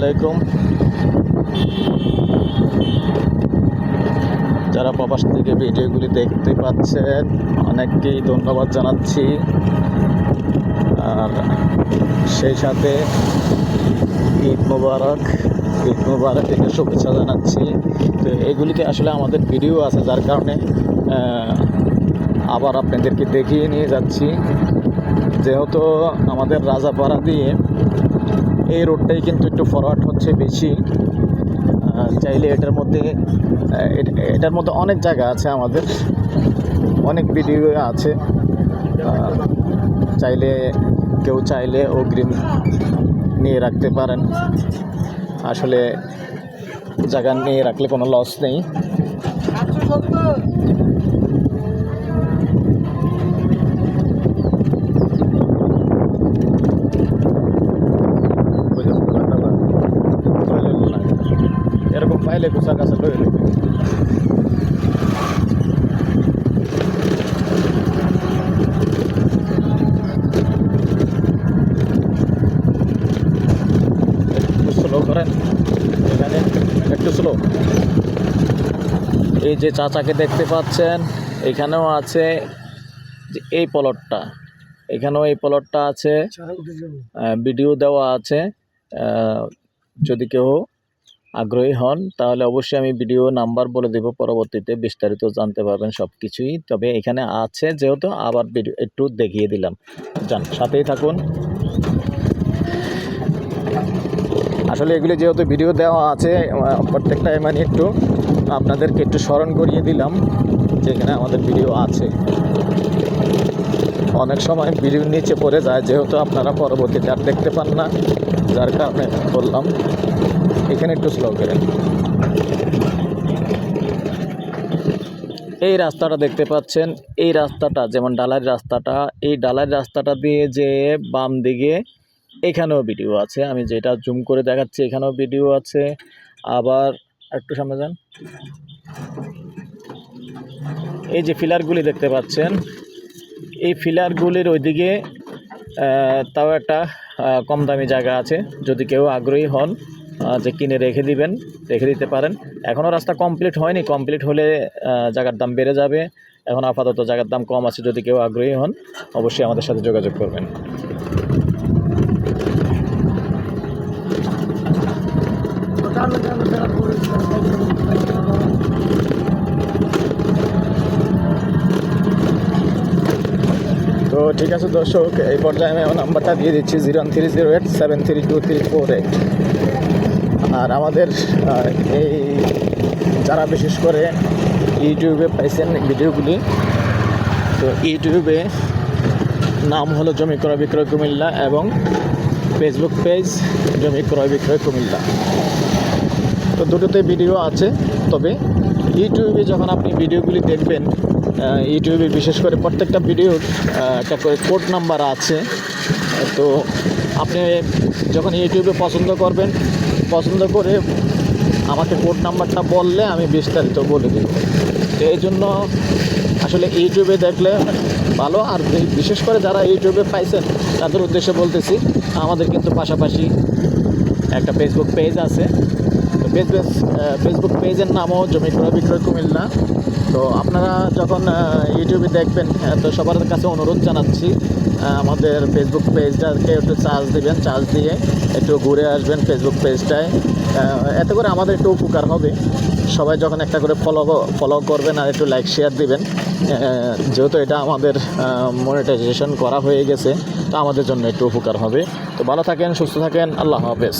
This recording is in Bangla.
আলাইকুম। যারা প্রবাস থেকে ভিডিওগুলি দেখতে পাচ্ছেন, অনেককেই ধন্যবাদ জানাচ্ছি। আর সেই সাথে ঈদ মোবারক ঈদ মোবারক থেকে শুভেচ্ছা জানাচ্ছি। তো এগুলিতে আসলে আমাদের ভিডিও আছে, যার কারণে আবার আপনাদেরকে দেখিয়ে নিয়ে যাচ্ছি। যেহেতু আমাদের রাজাপাড়া দিয়ে এই রোডটাই কিন্তু একটু ফরওয়ার্ড হচ্ছে বেশি। চাইলে এটার মধ্যে এটার মধ্যে অনেক জায়গা আছে আমাদের। অনেক ভিডিও আছে। চাইলে কেউ চাইলে অগ্রিম নিয়ে রাখতে পারেন। আসলে জায়গা নিয়ে রাখলে কোনো লস নেই। পাইলে কুসা কাছে স্লো করেন। এখানে একটু স্লো এই যে চাচাকে দেখতে পাচ্ছেন এখানেও আছে যে এই পলটটা। এখানেও এই পলটটা আছে। ভিডিও দেওয়া আছে। আহ, যদি কেউ আগ্রহী হন, তাহলে অবশ্যই আমি ভিডিও নাম্বার বলে দেব, পরবর্তীতে বিস্তারিত জানতে পারবেন সব কিছুই তবে এখানে আছে যেহেতু, আবার ভিডিও একটু দেখিয়ে দিলাম। যান, সাথেই থাকুন। আসলে এগুলি যেহেতু ভিডিও দেওয়া আছে প্রত্যেকটা মানে একটু আপনাদেরকে একটু স্মরণ করিয়ে দিলাম যে এখানে আমাদের ভিডিও আছে। অনেক সময় ভিডিও নিচে পড়ে যায়, যেহেতু আপনারা পরবর্তীতে আর দেখতে পান না, যার কারণে বললাম। এখানে একটু স্লো করেন এই রাস্তাটা দেখতে পাচ্ছেন, এই রাস্তাটা, যেমন ডালার রাস্তাটা, এই ডালার রাস্তাটা দিয়ে যে বাম দিকে এখানেও ভিডিও আছে। আমি যেটা জুম করে দেখাচ্ছি, এখানেও ভিডিও আছে। আবার একটু সামনে যান। এই যে ফিলারগুলি দেখতে পাচ্ছেন, এই ফিলারগুলির ওইদিকে তাও একটা কম দামি জায়গা আছে। যদি কেউ আগ্রহী হন যে কিনে রেখে দিবেন, রেখে দিতে পারেন। এখনও রাস্তা কমপ্লিট হয়নি। কমপ্লিট হলে জায়গার দাম বেড়ে যাবে। এখন আপাতত জায়গার দাম কম আছে, যদি কেউ আগ্রহী হন, অবশ্যই আমাদের সাথে যোগাযোগ করবেন। তো ঠিক আছে দর্শক, এই পর্যায়ে আমি নাম্বারটা দিয়ে দিচ্ছি, zero three zero eight, seven three two three four eight. আর আমাদের এই যারা বিশেষ করে ইউটিউবে পাইছেন ভিডিওগুলি, তো ইউটিউবে নাম হলো জমি ক্রয় বিক্রয় কুমিল্লা এবং ফেসবুক পেজ জমি ক্রয় বিক্রয় কুমিল্লা। তো দুটোতে ভিডিও আছে, তবে ইউটিউবে যখন আপনি ভিডিওগুলি দেখবেন ইউটিউবে বিশেষ করে প্রত্যেকটা ভিডিওর একটা করে কোড নাম্বার আছে, তো আপনি যখন ইউটিউবে পছন্দ করবেন পছন্দ করে আমাকে কোড নাম্বারটা বললে আমি বিস্তারিত বলে দেব। তো এই জন্য আসলে ইউটিউবে দেখলে ভালো। আর বিশেষ করে যারা ইউটিউবে পাইছেন, তাদের উদ্দেশ্যে বলতেছি, আমাদের কিন্তু পাশাপাশি একটা ফেসবুক পেজ আছে। ফেসবুক ফেসবুক পেজের নামও জমি ক্রয় বিক্রয় কুমিল্লা। তো আপনারা যখন ইউটিউবে দেখবেন তো সবার কাছে অনুরোধ জানাচ্ছি আমাদের ফেসবুক পেজটাকে একটু চার্জ দিবেন চার্জ দিয়ে একটু ঘুরে আসবেন ফেসবুক পেজটায় এতে করে আমাদের একটু উপকার হবে। সবাই যখন একটা করে ফলো ফলো করবেন আর একটু লাইক শেয়ার দিবেন যেহেতু এটা আমাদের মনিটাইজেশন করা হয়ে গেছে, তো আমাদের জন্য একটু উপকার হবে। তো ভালো থাকেন, সুস্থ থাকেন, আল্লাহ হাফেজ।